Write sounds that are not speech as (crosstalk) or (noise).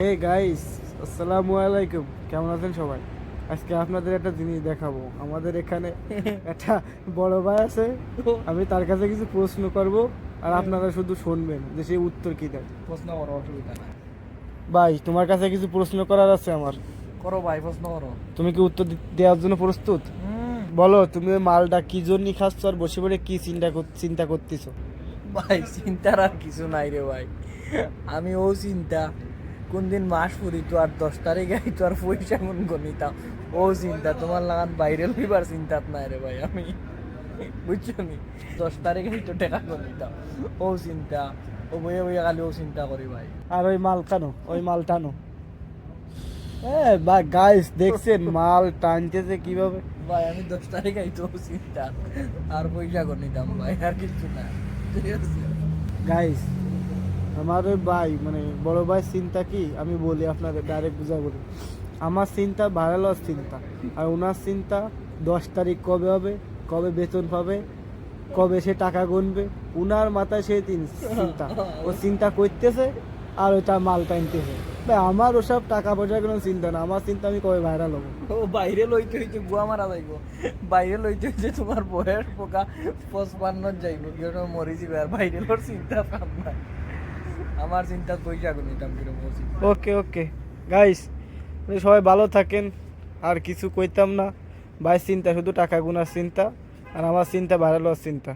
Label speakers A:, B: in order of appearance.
A: Hey guys আসসালামু আলাইকুম। কেমন আছেন সবাই? আজকে আপনাদের একটা জিনিস দেখাবো। আমাদের এখানে (laughs) একটা বড় ভাই আছে। আমি তার কাছে কিছু প্রশ্ন করব আর আপনারা শুধু শুনবেন যে সে উত্তর কি দেয়।
B: প্রশ্ন করো অসুবিধা নাই।
A: ভাই তোমার কাছে কিছু প্রশ্ন করার আছে আমার?
B: করো ভাই প্রশ্ন করো।
A: তুমি কি উত্তর দেওয়ার জন্য প্রস্তুত? বলো তুমি ওই মালটা কি জন্য খাচ্ছ আর বসে বসে কি চিন্তা কর- চিন্তা করতেছো?
B: ভাই চিন্তার আর কিছু নাই রে ভাই। আমি ও চিন্তা। কোন দিন মাস ফুরি তো আর দশ তারিখ তো আর পয়সা গুন গণিতাম ও চিন্তা তোমার লাগান বাইরে লইবার চিন্তাত নাই রে ভাই আমি। বুঝছ নি? দশ তারিখ তো টাকা গণিতাম ও চিন্তা ও বইয়ে বইয়ে খালি ও চিন্তা করি ভাই।
A: আর ওই মাল টানো ওই মাল টানো। হ্যাঁ বা গাইস দেখছেন মাল টানতেছে কীভাবে?
B: ভাই আমি দশ তারিখ তো চিন্তা। আর পয়সা গণিতাম ভাই আর কিছু না। ঠিক আছে?
A: গাইস আমার ওই ভাই মানে বড় ভাই চিন্তা কি? আমি বলি আপনাদের ডাইরেক্ট বুঝা বলি। আমার চিন্তা ভাইরাল চিন্তা। আর ওনার চিন্তা দশ তারিখ কবে হবে, কবে বেতন পাবে, কবে সে টাকা গুনবে, উনার মাথায় সেই তিন চিন্তা। ও চিন্তা করতেছে আর তার মাল টানতেছে। ভাই, আমার ওসব টাকা পয়সার কোনো চিন্তা না। আমার চিন্তা আমি কবে ভাইরাল হব?
B: ও, বাইরে লইতে হইতে বুয়া মারা যাইব। বাইরে লইতে হইতে তোমার বয়স পোকা, পঁচপান্ন যাইব। কেউ মরি যাবে আর বাইরে লোর চিন্তা নাই আমার চিন্তা পয়সা গুলো নিতাম
A: ওকে ওকে গাইস সবাই ভালো থাকেন আর কিছু কইতাম না। ভাই চিন্তা শুধু টাকা গুনার চিন্তা আর আমার চিন্তা ভাইরাল চিন্তা।